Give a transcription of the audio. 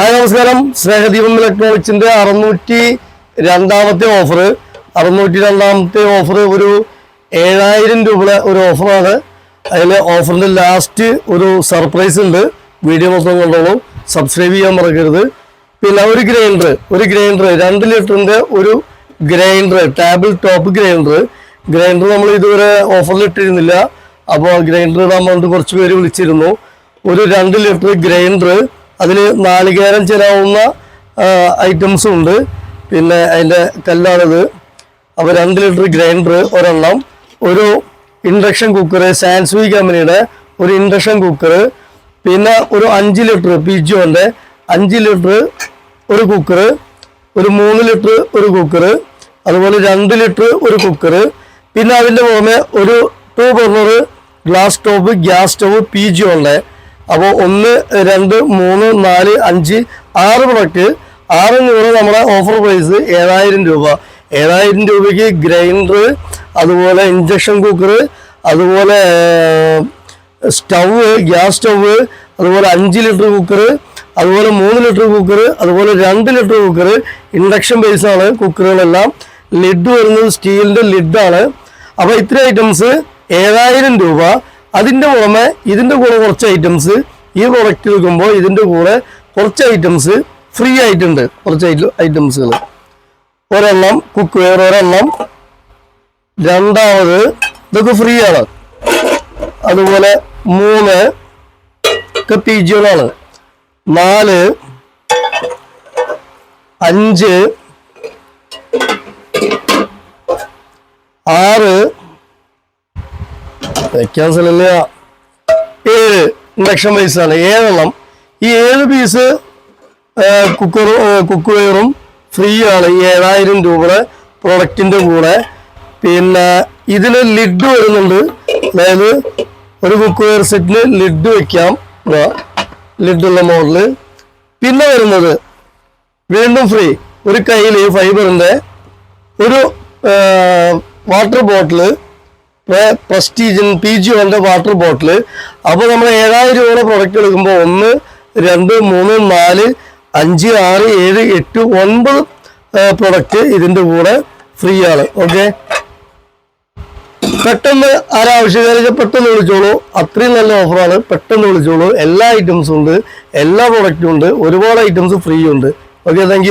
Hi നമസ്കാരം. സ്നേഹദീപം ഇലക്ട്രോണിക്സിന്റെ അറുന്നൂറ്റി രണ്ടാമത്തെ ഓഫർ അറുന്നൂറ്റി രണ്ടാമത്തെ ഓഫർ ഒരു ഏഴായിരം രൂപയുടെ ഒരു ഓഫറാണ് അതിൽ ഓഫറിന്റെ ലാസ്റ്റ് ഒരു സർപ്രൈസ് ഉണ്ട്. വീഡിയോ മൊത്തം കൊണ്ടോളൂ. സബ്സ്ക്രൈബ് ചെയ്യാൻ മറക്കരുത്. പിന്നെ ഒരു ഗ്രൈൻഡർ ഒരു ഗ്രൈൻഡർ രണ്ട് ലിറ്ററിന്റെ ഒരു grinder table top grinder grinder നമ്മൾ ഇതുവരെ ഓഫറിൽ ഇട്ടിരുന്നില്ല. അപ്പോൾ ഗ്രൈൻഡർ ഇടാൻ വേണ്ടി കുറച്ച് പേര് വിളിച്ചിരുന്നു. ഒരു രണ്ട് ലിറ്റർ ഗ്രൈൻഡർ അതിൽ നാളികേരം ചിലാവുന്ന ഐറ്റംസും ഉണ്ട്. പിന്നെ അതിന്റെ കല്ലാണിത്. അപ്പോൾ രണ്ട് ലിറ്റർ ഗ്രൈൻഡർ ഒരെണ്ണം. ഒരു ഇൻഡക്ഷൻ കുക്കർ സാൻസ്വി കമ്പനിയുടെ ഒരു ഇൻഡക്ഷൻ കുക്കർ പിന്നെ ഒരു അഞ്ച് ലിറ്റർ പിജോന്റെ അഞ്ച് ലിറ്റർ ഒരു കുക്കർ ഒരു മൂന്ന് ലിറ്റർ ഒരു കുക്കർ അതുപോലെ രണ്ട് ലിറ്റർ ഒരു കുക്കർ പിന്നെ അതിന്റെ പുറമെ ഒരു two burner glass stove gas stove P G ഉണ്ട് അപ്പോൾ ഒന്ന് രണ്ട് മൂന്ന് നാല് അഞ്ച് ആറ് പ്രൊഡക്റ്റ് ആറ് നൂറ് നമ്മുടെ ഓഫർ പ്രൈസ് ഏഴായിരം രൂപ. ഏഴായിരം രൂപയ്ക്ക് ഗ്രൈൻഡർ അതുപോലെ ഇൻഡക്ഷൻ കുക്കർ അതുപോലെ സ്റ്റവ് ഗ്യാസ് സ്റ്റവ് അതുപോലെ അഞ്ച് ലിറ്റർ കുക്കർ അതുപോലെ മൂന്ന് ലിറ്റർ കുക്കർ അതുപോലെ രണ്ട് ലിറ്റർ കുക്കർ ഇൻഡക്ഷൻ ബേസാണ് കുക്കറുകളെല്ലാം ലിഡ് വരുന്നത് സ്റ്റീലിന്റെ ലിഡാണ് അപ്പോൾ ഇത്രയും ഐറ്റംസ് ഏഴായിരം രൂപ. അതിന്റെ പുറമെ ഇതിന്റെ കൂടെ കുറച്ച് ഐറ്റംസ് ഈ പ്രൊഡക്റ്റ് എടുക്കുമ്പോൾ ഇതിന്റെ കൂടെ കുറച്ച് ഐറ്റംസ് ഫ്രീ ആയിട്ടുണ്ട്. കുറച്ച് ഐറ്റംസുകൾ ഒരെണ്ണം കുക്ക് വെയർ ഒരെണ്ണം രണ്ടാമത് ഇതൊക്കെ ഫ്രീ ആണ്. അതുപോലെ മൂന്ന് ഒക്കെ പി നാല് അഞ്ച് ആറ് വെക്കാൻ സ്ഥലമില്ല ഏഴ് ഇൻഡക്ഷൻ ബേസാണ് ഏഴെണ്ണം. ഈ ഏഴ് പീസ് കുക്കറും കുക്ക് വെയറും ഫ്രീ ആണ്. ഏഴായിരം രൂപയുടെ പ്രൊഡക്റ്റിന്റെ കൂടെ. പിന്നെ ഇതിൽ ലിഡ് വരുന്നുണ്ട്. അതായത് ഒരു കുക്ക് വെയർ സെറ്റിന് ലിഡ് വെക്കാം ലിഡുള്ള മോഡൽ പിന്നെ വരുന്നത് വീണ്ടും ഫ്രീ ഒരു കയ്യിൽ ഫൈബറിന്റെ ഒരു വാട്ടർ ബോട്ടിൽ പ്രസ്റ്റീജൻ പി ജി വണ്ട വാട്ടർ ബോട്ടിൽ അപ്പോൾ നമ്മൾ ഏഴായിരം രൂപയുടെ പ്രൊഡക്റ്റ് എടുക്കുമ്പോൾ ഒന്ന് രണ്ട് മൂന്ന് നാല് അഞ്ച് ആറ് ഏഴ് എട്ട് ഒൻപത് പ്രൊഡക്റ്റ് ഇതിന്റെ കൂടെ ഫ്രീ ആണ്. ഓക്കെ പെട്ടെന്ന് ആരാവശ്യക്കാരെ പെട്ടെന്ന് വിളിച്ചോളൂ. അത്രയും നല്ല ഓഫറാണ് പെട്ടെന്ന് വിളിച്ചോളൂ. എല്ലാ ഐറ്റംസും ഉണ്ട്. എല്ലാ പ്രൊഡക്റ്റും ഉണ്ട്. ഒരുപാട് ഐറ്റംസ് ഫ്രീ ഉണ്ട്. Okay thank